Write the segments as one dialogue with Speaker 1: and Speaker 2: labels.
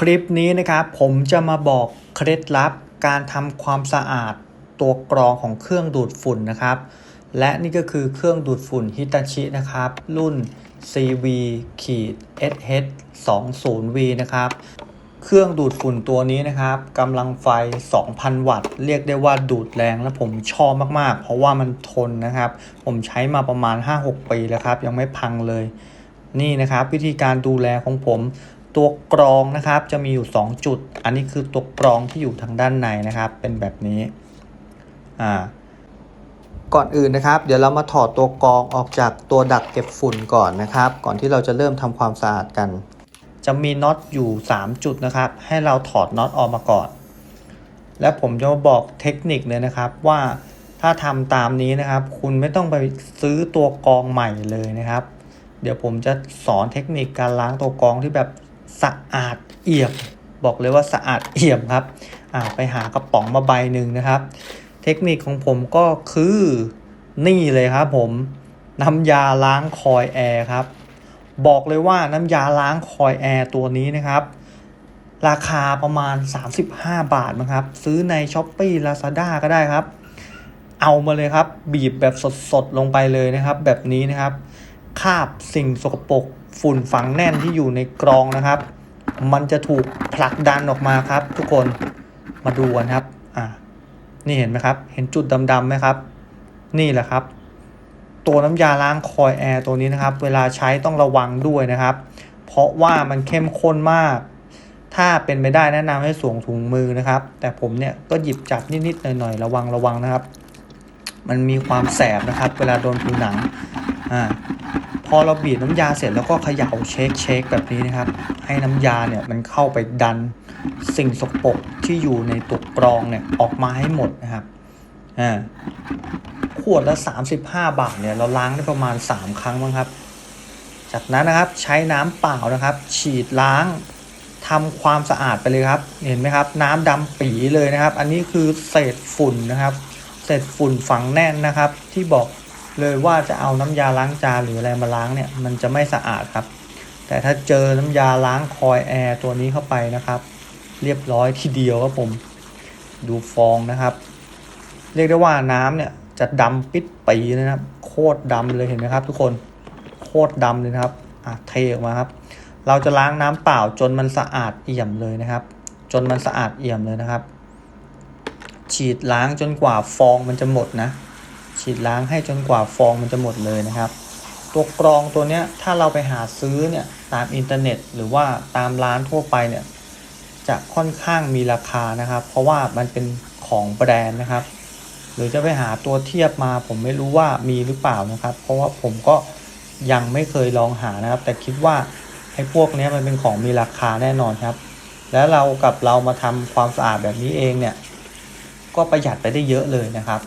Speaker 1: คลิปนี้นะครับผมจะมาบอกเคล็ดลับการทำความสะอาดตัวกรองของเครื่องดูดฝุ่นนะครับ และนี่ก็คือเครื่องดูดฝุ่นฮิตาชินะครับ รุ่น CV ขีด SH 2 0 V นะครับ เครื่องดูดฝุ่นตัวนี้นะครับกำลังไฟ 2,000 วัตต์ เรียกได้ว่าดูดแรงและผมชอบมากๆ เพราะว่ามันทนนะครับ ผมใช้มาประมาณ 5-6 ปีแล้วครับ ยังไม่พังเลย นี่นะครับ วิธีการดูแลของผม ตัวกรองนะครับจะมีอยู่ 2 จุด อันนี้คือตัวกรองที่อยู่ทางด้านในนะครับ เป็นแบบนี้อ่าก่อนอื่นนะครับ เดี๋ยวเรามาถอดตัวกรองออกจากตัวดักเก็บฝุ่นก่อนนะครับ ก่อนที่เราจะเริ่มทำความสะอาดกัน จะมีน็อตอยู่ 3 จุดนะครับ ให้เราถอดน็อตออกมาก่อน และผมจะมาบอกเทคนิคเลยนะครับว่าถ้าทำตามนี้นะครับ คุณไม่ต้องไปซื้อตัวกรองใหม่เลยนะครับ เดี๋ยวผมจะสอนเทคนิคการล้างตัวกรองที่แบบ สะอาดเอี่ยม บอกเลยว่าสะอาดเอี่ยมครับอ่าไปหากระป๋องมาใบหนึ่งนะครับ เทคนิคของผมก็คือนี่เลยครับผมน้ำยาล้างคอยแอร์ครับ บอกเลยว่าน้ำยาล้างคอยแอร์ตัวนี้นะครับ ราคาประมาณ 35 บาทนะครับ ซื้อใน s h อ p e e Lazada ก็ได้ครับ เอามาเลยครับ บีบแบบสดๆ ลงไปเลยนะครับ แบบนี้นะครับ คาบสิ่งสกปรก ฝุ่นฝังแน่นที่อยู่ในกรองนะครับ มันจะถูกผลักดันออกมาครับ ทุกคนมาดูกันครับอ่านี่เห็นไหมครับ เห็นจุดดำๆไหมครับ นี่แหละครับ ตัวน้ำยาล้างคอยแอร์ตัวนี้นะครับ เวลาใช้ต้องระวังด้วยนะครับ เพราะว่ามันเข้มข้นมาก ถ้าเป็นไปได้แนะนำให้สวมถุงมือนะครับ แต่ผมเนี่ยก็หยิบจับนิดๆหน่อยๆระวังระวังนะครับ มันมีความแสบนะครับ เวลาโดนผิวหนังอ่า พอเราบีบน้ำยาเสร็จแล้วก็เขย่าเช็คเช็คแบบนี้นะครับ ให้น้ำยาเนี่ยมันเข้าไปดันสิ่งสกปรกที่อยู่ในตัวกรองเนี่ยออกมาให้หมดนะครับอ่าขวดละ 35 บาทเนี่ยเราล้างได้ประมาณ 3 ครั้งมั้งครับ จากนั้นนะครับใช้น้ำเปล่านะครับ ฉีดล้างทำความสะอาดไปเลยครับ เห็นไหมครับ น้ำดำปีเลยนะครับ อันนี้คือเศษฝุ่นนะครับ เศษฝุ่นฝังแน่นนะครับ ที่บอก เลยว่าจะเอาน้ำยาล้างจานหรืออะไรมาล้างเนี่ยมันจะไม่สะอาดครับ แต่ถ้าเจอน้ำยาล้างคอยแอร์ตัวนี้เข้าไปนะครับ เรียบร้อยทีเดียวครับผมดูฟองนะครับ เรียกได้ว่าน้ำเนี่ยจะดำปิดปีเลยนะครับ โคตรดำเลยเห็นไหมครับ ทุกคนโคตรดำเลยนะครับอะเทออกมาครับ เราจะล้างน้ำเปล่าจนมันสะอาดเอี่ยมเลยนะครับ จนมันสะอาดเอี่ยมเลยนะครับ ฉีดล้างจนกว่าฟองมันจะหมดนะ ฉีดล้างให้จนกว่าฟองมันจะหมดเลยนะครับ ตัวกรองตัวเนี้ยถ้าเราไปหาซื้อเนี่ยตามอินเทอร์เน็ต หรือว่าตามร้านทั่วไปเนี่ยจะค่อนข้างมีราคานะครับ เพราะว่ามันเป็นของแบรนด์นะครับ หรือจะไปหาตัวเทียบมา ผมไม่รู้ว่ามีหรือเปล่านะครับ เพราะว่าผมก็ยังไม่เคยลองหานะครับ แต่คิดว่าไอ้พวกนี้มันเป็นของมีราคาแน่นอนครับ แล้วเรากับเรามาทำความสะอาดแบบนี้เองเนี่ย ก็ประหยัดไปได้เยอะเลยนะครับ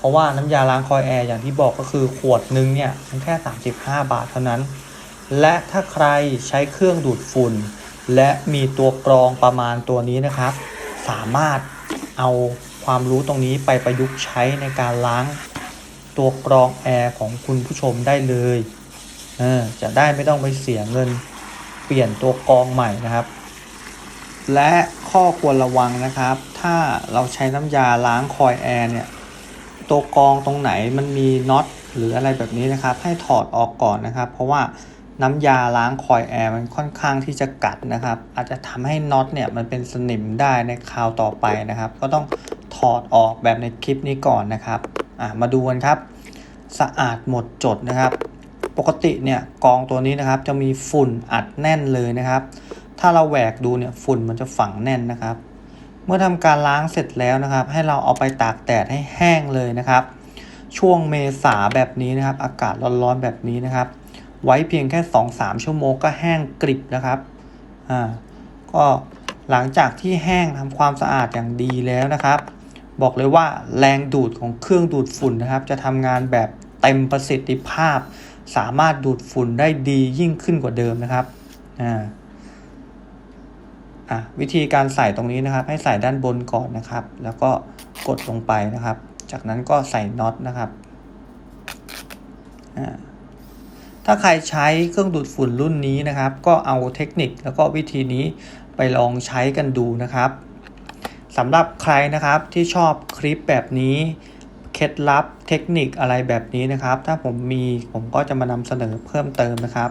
Speaker 1: เพราะว่าน้ำยาล้างคอยแอร์อย่างที่บอกก็คือขวดนึงเนี่ยมันแค่ 35 บาทเท่านั้น และถ้าใครใช้เครื่องดูดฝุ่น และมีตัวกรองประมาณตัวนี้นะครับ สามารถเอาความรู้ตรงนี้ไปประยุกต์ใช้ในการล้างตัวกรองแอร์ของคุณผู้ชมได้เลยเออจะได้ไม่ต้องไปเสียเงินเปลี่ยนตัวกรองใหม่นะครับ และข้อควรระวังนะครับ ถ้าเราใช้น้ำยาล้างคอยแอร์เนี่ย ตัวกรองตรงไหนมันมีน็อตหรืออะไรแบบนี้นะครับ ให้ถอดออกก่อนนะครับ เพราะว่าน้ำยาล้างคอยแอร์มันค่อนข้างที่จะกัดนะครับ อาจจะทำให้น็อตเนี่ยมันเป็นสนิมได้ในคราวต่อไปนะครับ ก็ต้องถอดออกแบบในคลิปนี้ก่อนนะครับอะมาดูกันครับ สะอาดหมดจดนะครับ ปกติเนี่ยกองตัวนี้นะครับจะมีฝุ่นอัดแน่นเลยนะครับ ถ้าเราแหวกดูเนี่ยฝุ่นมันจะฝังแน่นนะครับ มื่อทำการล้างเสร็จแล้วนะครับ ให้เราเอาไปตากแดดให้แห้งเลยนะครับ ช่วงเมษาแบบนี้นะครับ อากาศร้อนๆแบบนี้นะครับ ไว้เพียงแค่ 2-3 ชั่วโมงก็แห้งกริบนะครับอ่าก็หลังจากที่แห้งทำความสะอาดอย่างดีแล้วนะครับ บอกเลยว่าแรงดูดของเครื่องดูดฝุ่นนะครับ จะทำงานแบบเต็มประสิทธิภาพ สามารถดูดฝุ่นได้ดียิ่งขึ้นกว่าเดิมนะครับอ่า อะวิธีการใส่ตรงนี้นะครับ ให้ใส่ด้านบนก่อนนะครับ แล้วก็กดลงไปนะครับ จากนั้นก็ใส่น็อตนะครับอ่าถ้าใครใช้เครื่องดูดฝุ่นรุ่นนี้นะครับ ก็เอาเทคนิคแล้วก็วิธีนี้ไปลองใช้กันดูนะครับสำหรับใครนะครับที่ชอบคลิปแบบนี้เคล็ดลับเทคนิคอะไรแบบนี้นะครับ ถ้าผมมีผมก็จะมานำเสนอเพิ่มเติมนะครับ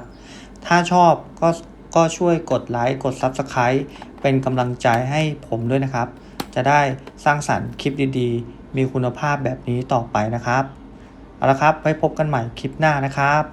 Speaker 1: ถ้าชอบก็ ก็ช่วยกดไลค์กด Subscribe เป็นกำลังใจให้ผมด้วยนะครับ จะได้สร้างสรรค์คลิปดีๆ มีคุณภาพแบบนี้ต่อไปนะครับ เอาละครับ ไว้พบกันใหม่คลิปหน้านะครับ